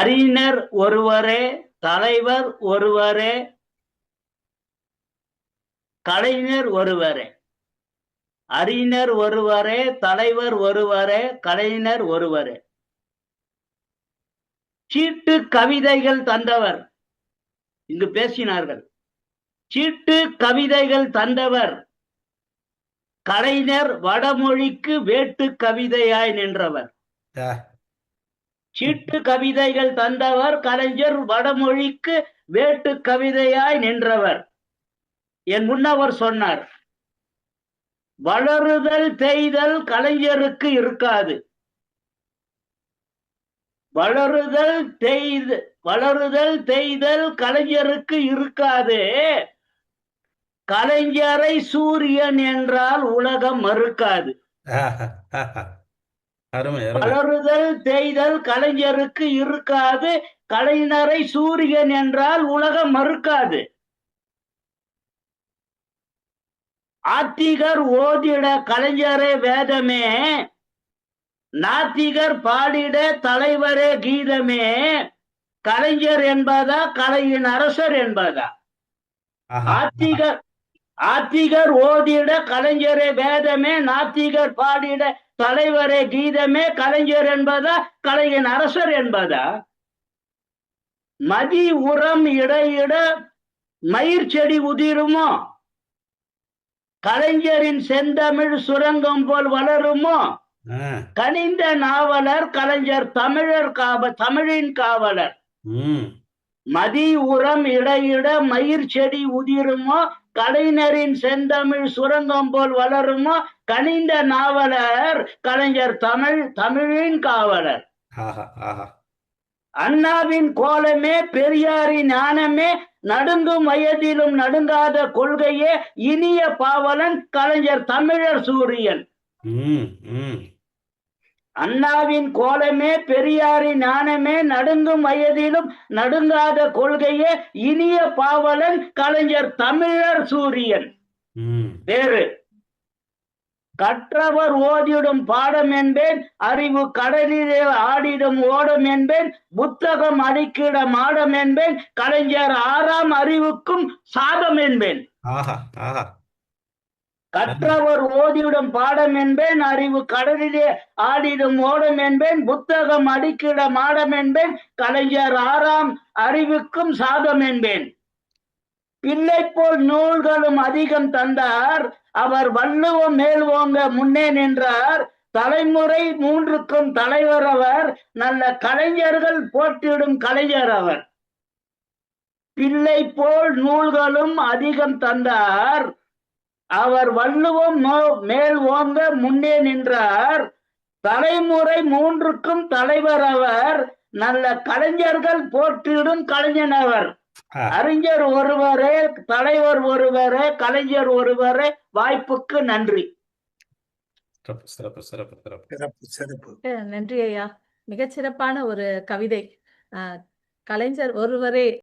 அறிஞர் ஒருவரே தலைவர் ஒருவரே கலைஞர் ஒருவரே. அறிஞர் ஒருவரே தலைவர் ஒருவரே கலைஞர் ஒருவரே. சீட்டு கவிதைகள் தந்தவர். இங்கு பேசினார்கள். சீட்டு கவிதைகள் தந்தவர். கலைஞர் வடமொழிக்கு வேட்டு கவிதையாய் நின்றவர். சீட்டு கவிதைகள் தந்தவர் கலைஞர் வடமொழிக்கு வேட்டு கவிதையாய் நின்றவர். என் முன்னவர் சொன்னார் வளருதல் தேய்தல் கலைஞருக்கு இருக்காது. வளருதல் தேய்து வளருதல் தேய்தல் கலைஞருக்கு இருக்காது. கலைஞரை சூரியன் என்றால் உலகம் மறுக்காது ஆஹா, ஆஹா. அருமை அருமை வளருதல் தேய்தல் கலைஞருக்கு இருக்காது கலைஞரை சூரியன் என்றால் உலகம் மறுக்காது. ஆத்திகர் ஓதிட கலைஞரே வேதமே நாத்திகர் பாடிட தலைவரே கீதமே கலைஞர் என்பதா கலையின் அரசர் என்பதா. ஆத்திகர் ஆத்திகர் ஓதிட கலைஞரே வேதமே நாத்திகர் பாடிட தலைவரே கீதமே கலைஞர் என்பதா கலையின் அரசர் என்பதா? மதி உரம் இடையிட மயிர் செடி உதிருமோ? கலைஞரின் செந்தமிழ் சுரங்கம் போல் வளருமோ? கனிந்த நாவலர் கலைஞர் தமிழர் காவ தமிழின் காவலர். மதி உரம் இடையிட மயிர் செடி உதிருமோ? கலைஞரின் செந்தமிழ் சுரங்கம் போல் வளருமோ? கனிந்த நாவலர் கலைஞர் தமிழ் தமிழின் காவலர். அண்ணாவின் கோலமே பெரியாரின் ஞானமே நடுங்கும் வயதிலும் நடுங்காத கொள்கையே இனிய பாவலன் கலைஞர் தமிழர் சூரியன். அண்ணாவின் கோலமே பெரியாரின் ஞானமே நடுங்கும் வயதிலும் நடுங்காத கொள்கையே இனிய பாவலன் கலைஞர் தமிழர் சூரியன். வேறு. கற்றவர் ஓதிடும் பாடம் என்பேன் அறிவு கடலிலே ஆடிடும் ஓடம் என்பேன் புத்தகம் அடிக்கிட மாடம் என்பேன் கலைஞர் ஆறாம் அறிவுக்கும் சாதம் என்பேன். ஆஹா ஆஹா. கற்றவர் ஓதியிடும் பாடம் என்பேன் அறிவு கடலிலே ஆடிடும் ஓடம் என்பேன் புத்தகம் அடிக்கிட மாடம் என்பேன் கலைஞர் ஆறாம் அறிவுக்கும் சாதம் என்பேன். பிள்ளை போல் நூல்களும் அதிகம் தந்தார் அவர் வள்ளுவம் மேல்வோங்க முன்னே நின்றார் தலைமுறை மூன்றுக்கும் தலைவர் அவர் நல்ல கலைஞர்கள் போற்றிடும் கலைஞர் அவர். பிள்ளை போல் நூல்களும் அதிகம் தந்தார் அவர் வள்ளுவம் மேல் ஓங்க முன்னே நின்றார். தலைமுறை மூன்றுக்கும் தலைவர் அவர். நல்ல கலைஞர்கள் போற்றிடும் கலைஞன் அவர். அறிஞர் ஒருவரே தலைவர் ஒருவரே கலைஞர் ஒருவரே வாய்ப்புக்கு நன்றி. சிறப்பு சிறப்பு சிறப்பு சிறப்பு. சிறப்பு சிறப்பு. அஹ் நன்றி ஐயா. மிகச்சிறப்பான ஒரு கவிதை. கலைஞர் ஒருவரே